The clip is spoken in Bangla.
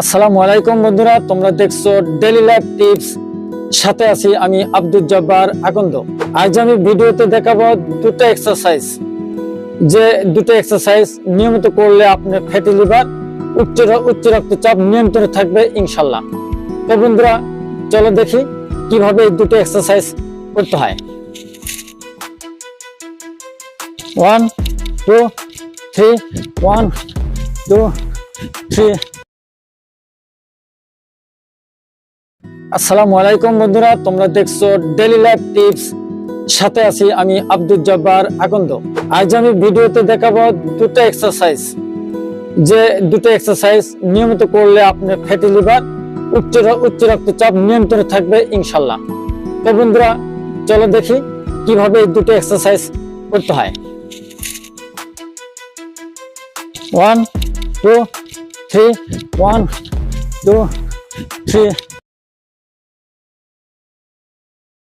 আসসালামু আলাইকুম বন্ধুরা, তোমরা দেখছ ডেলি লাইফ টিপস সাথে আছি আমি আব্দুল জব্বার আকন্দ আজ আমি ভিডিওতে দেখাবো দুটো এক্সারসাইজ যে দুটো এক্সারসাইজ নিয়মিত করলে আপনার ফ্যাটি লিভার উচ্চ উচ্চ রক্তচাপ নিয়ন্ত্রণে থাকবে ইনশাল্লাহ। তো বন্ধুরা, চলো দেখি কীভাবে এই দুটো এক্সারসাইজ করতে হয়। One two three one two three আসসালামু আলাইকুম বন্ধুরা, তোমরা দেখছ ডেলি লাইফ টিপস সাথে আছি আমি আব্দুল জব্বার আকন্দ। আজ আমি ভিডিওতে দেখাবো দুটো এক্সারসাইজ যে দুটো এক্সারসাইজ নিয়মিত করলে আপনার ফ্যাটি লিভার উচ্চ উচ্চ রক্তচাপ নিয়ন্ত্রণে থাকবে ইনশাল্লাহ। তো বন্ধুরা, চলো দেখি কীভাবে এই দুটো এক্সারসাইজ করতে হয়। One two three one two three